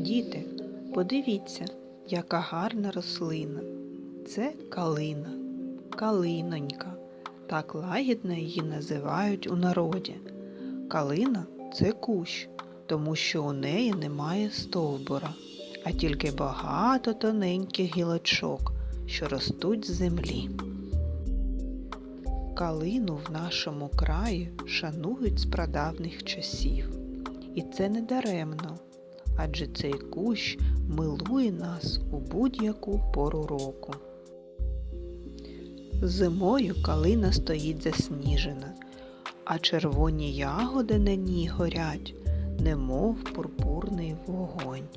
Діти, подивіться, яка гарна рослина. Це калина, калинонька. Так лагідно її називають у народі. Калина це кущ, тому що у неї немає стовбура, а тільки багато тоненьких гілочок, що ростуть з землі. Калину в нашому краї шанують з прадавніх часів. І це не даремно, адже цей кущ милує нас у будь-яку пору року. Зимою калина стоїть засніжена, а червоні ягоди на ній горять, немов пурпурний вогонь.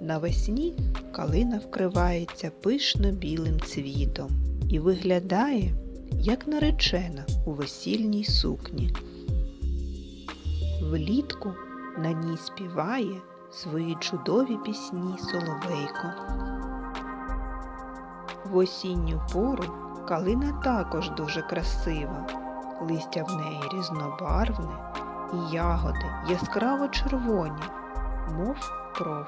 Навесні калина вкривається пишно білим цвітом і виглядає, як наречена у весільній сукні. Влітку на ній співає свої чудові пісні соловейко. В осінню пору калина також дуже красива. Листя в неї різнобарвне і ягоди яскраво червоні, мов кров.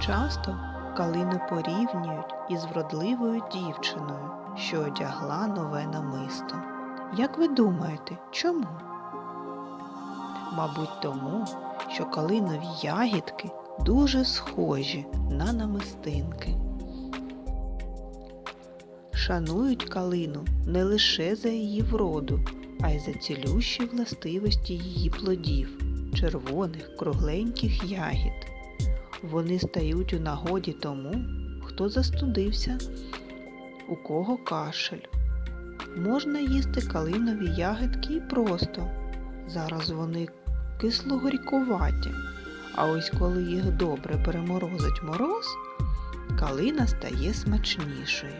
Часто калину порівнюють із вродливою дівчиною, що одягла нове намисто. Як ви думаєте, чому? Мабуть, тому, що калинові ягідки дуже схожі на намистинки. Шанують калину не лише за її вроду, а й за цілющі властивості її плодів, червоних кругленьких ягід. Вони стають у нагоді тому, хто застудився, у кого кашель. Можна їсти калинові ягідки і просто. Зараз вони кисло-горькуваті, а ось коли їх добре переморозить мороз, калина стає смачнішою.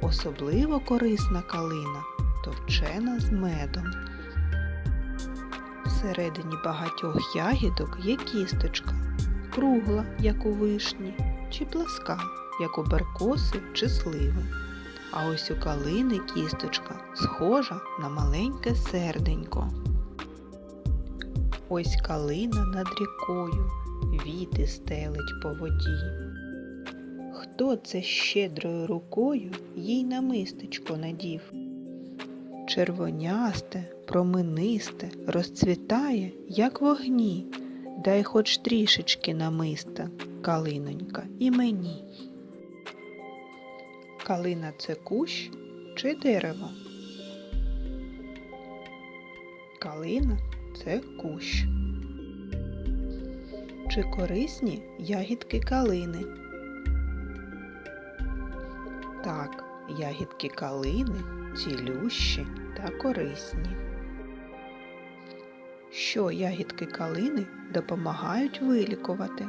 Особливо корисна калина товчена з медом. Всередині багатьох ягідок є кісточка, кругла, як у вишні, чи пласка, як у беркоси чи сливи. А ось у калини кісточка схожа на маленьке серденько. Ось калина над рікою, віти стелить по воді. Хто це щедрою рукою їй намистечко надів? Червонясте, променисте, розцвітає, як вогні, дай хоч трішечки намиста, калинонька, і мені. Калина це кущ чи дерево? Калина це кущ. Чи корисні ягідки калини? Так, ягідки калини цілющі та корисні. Що ягідки калини допомагають вилікувати?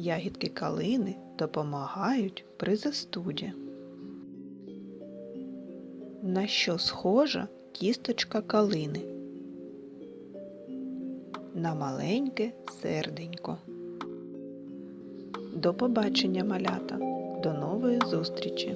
Ягідки калини допомагають при застуді. На що схожа кісточка калини? На маленьке серденько. До побачення, малята! До нової зустрічі!